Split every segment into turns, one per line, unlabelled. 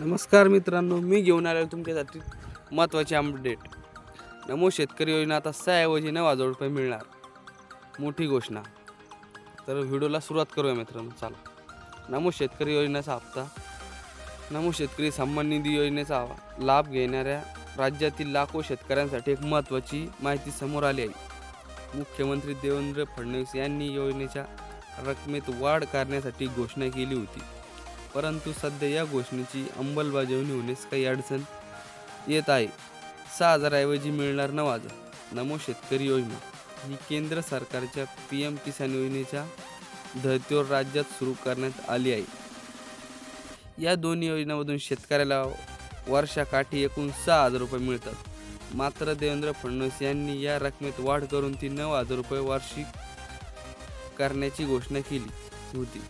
नमस्कार मित्रांनो मी घेऊन आलो तुमच्यासाठी महत्त्वाची अपडेट नमो शेतकरी योजना आता सहाऐवजी नऊ हजार रुपये मिळणार. मोठी घोषणा. तर व्हिडिओला सुरुवात करूया मित्रांनो चला. नमो शेतकरी योजनेचा हप्ता. नमो शेतकरी सन्मान निधी योजनेचा लाभ घेणाऱ्या राज्यातील लाखो शेतकऱ्यांसाठी एक महत्त्वाची माहिती समोर आली आहे. मुख्यमंत्री देवेंद्र फडणवीस यांनी योजनेच्या रकमेत वाढ करण्यासाठी घोषणा केली होती. परंतु सध्या या घोषणेची अंमलबजावणी होण्यास काही अडचण येत आहे. सहा हजाराऐवजी मिळणार नऊ हजार नमो शेतकरी योजना ही केंद्र सरकारच्या पी एम किसान योजनेच्या धर्तीवर राज्यात सुरू करण्यात आली आहे. या दोन्ही योजनांमधून शेतकऱ्याला वर्षाकाठी एकूण सहा हजार रुपये मिळतात. मात्र देवेंद्र फडणवीस यांनी या रकमेत वाढ करून ती नऊ हजार रुपये वार्षिक करण्याची घोषणा केली होती.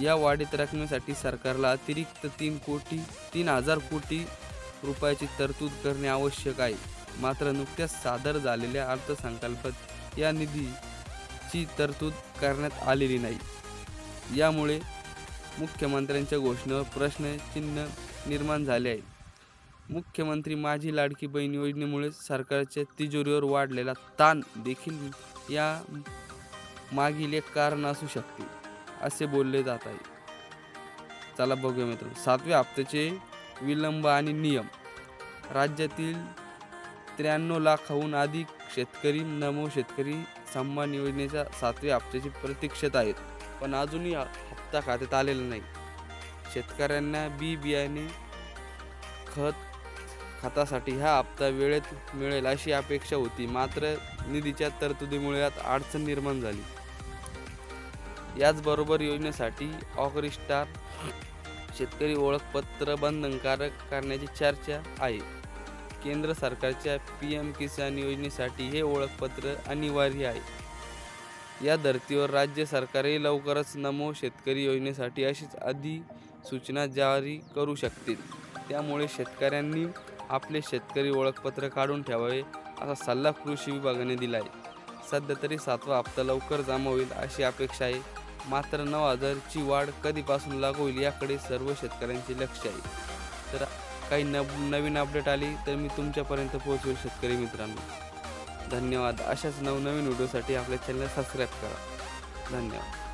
या वाढीत रकमेसाठी सरकारला अतिरिक्त तीन कोटी तीन हजार कोटी रुपयाची तरतूद करणे आवश्यक आहे. मात्र नुकत्याच सादर झालेल्या अर्थसंकल्पात या निधीची तरतूद करण्यात आलेली नाही. यामुळे मुख्यमंत्र्यांच्या घोषणेवर प्रश्नचिन्ह निर्माण झाले आहे. मुख्यमंत्री माझी लाडकी बहीण योजनेमुळे सरकारच्या तिजोरीवर वाढलेला ताण देखील या मागील एक कारण असू शकते. असे बोलले जात आहे. चला बघूया मित्र सातव्या हप्त्याचे विलंब आणि नियम. राज्यातील त्र्याण्णव लाखाहून अधिक शेतकरी नमो शेतकरी सन्मान योजनेच्या सातव्या हप्त्याची प्रतीक्षेत आहेत. पण अजूनही हप्ता खात्यात आलेला नाही. शेतकऱ्यांना बी बियाणे खत खतासाठी हा हप्ता वेळेत मिळेल अशी अपेक्षा होती. मात्र निधीच्या तरतुदीमुळे यात अडचण निर्माण झाली. याचबरोबर योजनेसाठी ऑगरिस्टार शेतकरी ओळखपत्र बंधनकारक करण्याची चर्चा आहे. केंद्र सरकारच्या पी एम किसान योजनेसाठी हे ओळखपत्र अनिवार्य आहे. या धर्तीवर राज्य सरकारही लवकरच नमो शेतकरी योजनेसाठी अशीच अधिसूचना जारी करू शकतील. त्यामुळे शेतकऱ्यांनी आपले शेतकरी ओळखपत्र काढून ठेवावे असा सल्ला कृषी विभागाने दिला आहे सध्या तरी सातवा हप्ता लवकर जमा होईल अशी अपेक्षा आहे. मात्र नऊ हजारची वाढ कधीपासून लागू होईल याकडे सर्व शेतकऱ्यांचे लक्ष आहे. तर काही नव नवीन अपडेट आली तर मी तुमच्यापर्यंत पोहोचवेल शेतकरी मित्रांनो. धन्यवाद. अशाच नवनवीन व्हिडिओसाठी आपल्या चॅनल सबस्क्राईब करा. धन्यवाद.